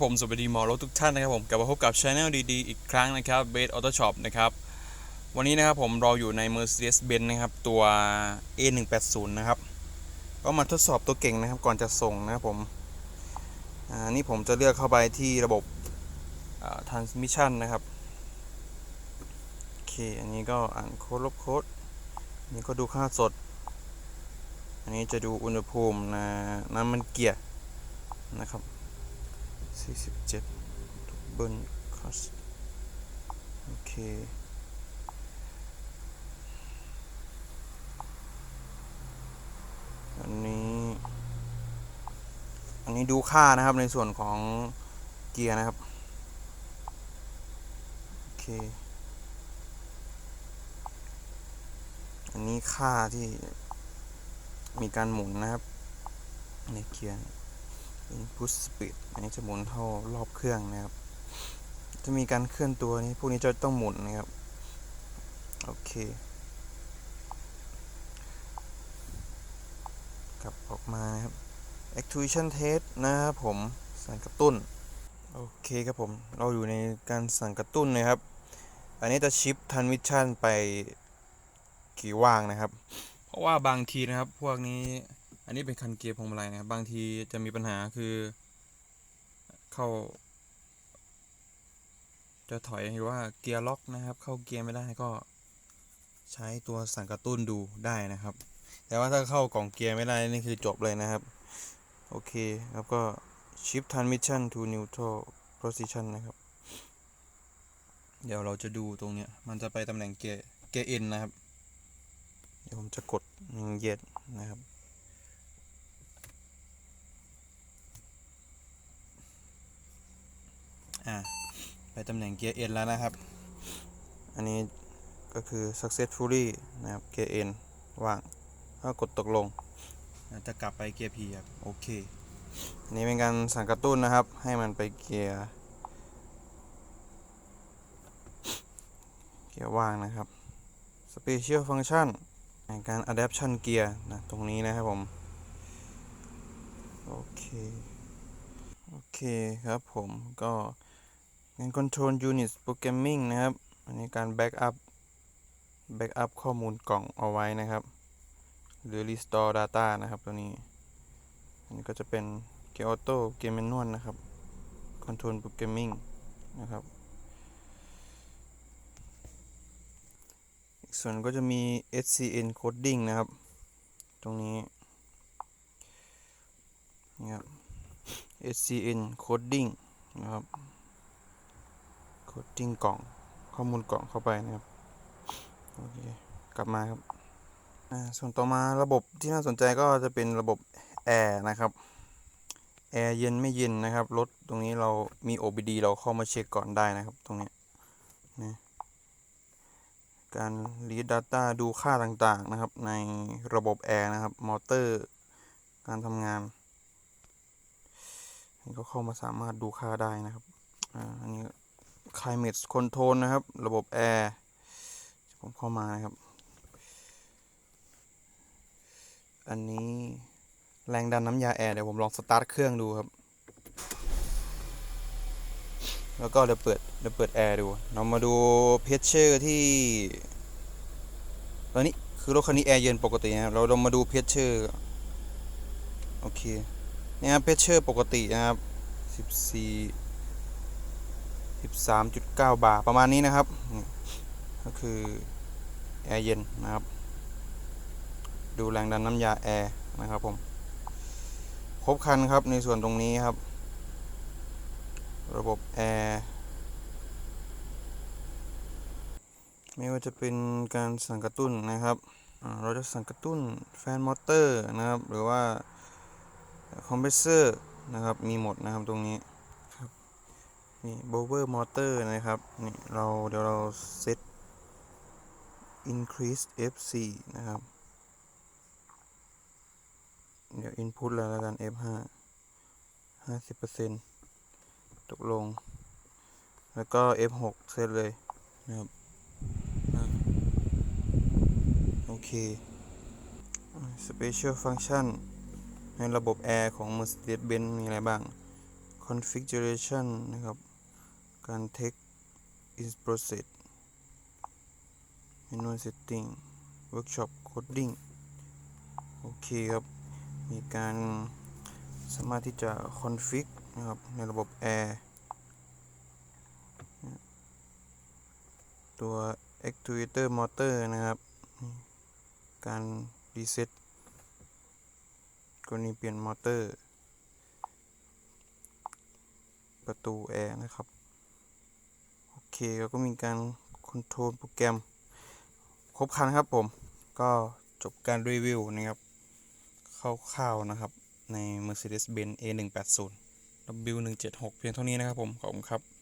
ครับผมสวัสดีหมอรถทุกท่านนะครับผมกลับมาพบกับช anel ดีๆ อีกครั้งนะครับเบสออโต้ช็อปนะครับวันนี้นะครับผมเราอยู่ใน Mercedes-Benz นะครับตัว A180 นะครับก็มาทดสอบตัวเก่งนะครับก่อนจะส่งนะครับผมอ่านี่ผมจะเลือกเข้าไปที่ระบบ transmission นะครับโอเคอันนี้ก็อ่านโค้ดลบโค้ดอันนี้ก็ดูค่าสด อันนี้จะดูอุณหภูมินะน้ำมันเกียร์นะครับ 47ทุกเบิร์นคัสโอเคอันนี้อันนี้ดูค่านะครับในส่วนของเกียร์นะครับ โอเค อันนี้ค่าที่มีการหมุนนะครับ ในเกียร์ input speed อันนี้จะหมุนเท่ารอบเครื่องนะครับ จะมีการเคลื่อนตัวนี้พวกนี้จะต้องหมุนนะครับ โอเคกลับออกมานะครับ actuation test นะครับผมสั่งกระตุ้น โอเคครับผม เราอยู่ในการสั่งกระตุ้นนะครับ อันนี้จะชิปทันมิชชั่นไปกี่ว่างนะครับ เพราะว่าบางทีนะครับพวกนี้ อันนี้เป็นคันเกียร์พวงมาลัยนะครับ บางทีจะมีปัญหาคือเข้า จะถอยหรือว่าเกียร์ล็อกนะครับ เข้าเกียร์ไม่ได้ก็ใช้ตัวสั่งกระตุ้นดูได้นะครับ แต่ว่าถ้าเข้ากล่องเกียร์ไม่ได้นี่คือจบเลยนะครับ โอเคแล้วก็ shift transmission to neutral position นะครับ เดี๋ยวเราจะดูตรงเนี้ย มันจะไปตำแหน่งเกียร์เกียร์ N นะครับ เดี๋ยวผมจะกดเย็ดนะครับ อ่าไปตำแหน่งเกียร์ N แล้วนะครับ อันนี้ก็คือ successfully นะครับเกียร์ N ว่างก็กดตกลง จะกลับไปเกียร์ P ครับโอเคอันนี้เป็นการสั่งกระตุ้นนะครับ ให้มันไปเกียร์เกียร์ว่างนะครับ special function ในการ adaptation เกียร์นะ ตรงนี้นะครับผม โอเค โอเคครับผมก็ งาน control unit programming นะครับ อันนี้การ backup backup ข้อมูลกล่องเอาไว้นะครับ หรือ restore data นะครับตัวนี้ อันนี้ก็จะเป็นเกียร์ออโต้เกียร์แมนนวลนะครับ control programming นะครับ อีกส่วนก็จะมี SCN coding นะครับ ตรงนี้นี่ครับ SCN coding นะครับ coding กล่องข้อมูลกล่องเข้าไปนะครับ โอเค กลับมาครับอ่าส่วนต่อมาระบบที่น่าสนใจก็จะเป็นระบบแอร์นะครับแอร์เย็นไม่เย็นนะครับรถตรงนี้เรามี OBD เราเข้ามาเช็คก่อนได้นะครับ ตรงนี้นะการ read data ดูค่าต่างๆนะครับ ในระบบแอร์นะครับ มอเตอร์ การทำงานก็เข้ามาสามารถดูค่าได้นะครับ อ่า อันนี้ climate control นะครับ ระบบแอร์ผมเข้ามานะครับ อันนี้แรงดันน้ำยาแอร์เดี๋ยวผมลองสตาร์ทเครื่องดูครับ แล้วก็เดี๋ยวเปิดเดี๋ยวเปิดแอร์ดู เรามาดูเพชเชอร์ที่ตอนนี้คือรถคันนี้แอร์เย็นปกตินะครับ เราลองมาดูเพชเชอร์ โอเค เนี่ยเพชเชอร์ปกตินะครับ 14 13.9 บาร์ประมาณนี้นะครับ ก็คือแอร์เย็นนะครับ ดูแรงดันน้ำยาแอร์นะครับผมครบคันครับในส่วนตรงนี้ครับ ระบบแอร์ไม่ว่าจะเป็นการสั่งกระตุ้นนะครับ เราจะสั่งกระตุ้นแฟนมอเตอร์นะครับ หรือว่าคอมเพรสเซอร์นะครับ มีหมดนะครับตรงนี้ นี่โบเวอร์มอเตอร์นะครับ นี่เราเดี๋ยวเราเซต increase F4 นะครับ เดี๋ยว input แล้วแล้วกัน F5 50%ตกลง แล้วก็ F6 เซตเลยนะครับโอเค Special Function ในระบบแอร์ของ Mercedes-Benz มีอะไรบ้าง configuration นะครับ การ text is process manual setting workshop coding โอเคครับ มีการสามารถที่จะ config นะครับ ในระบบ air ตัว actuator motor นะครับ การ reset กรณีเปลี่ยนมอเตอร์ ประตูแอร์นะครับ เคเราก็มีการคอนโทรลโปรแกรม ครบครันครับผม ก็จบการรีวิวนะครับคร่าวๆนะครับ ใน Mercedes-Benz A180 W176 เพียงเท่านี้นะครับผม ขอบคุณครับ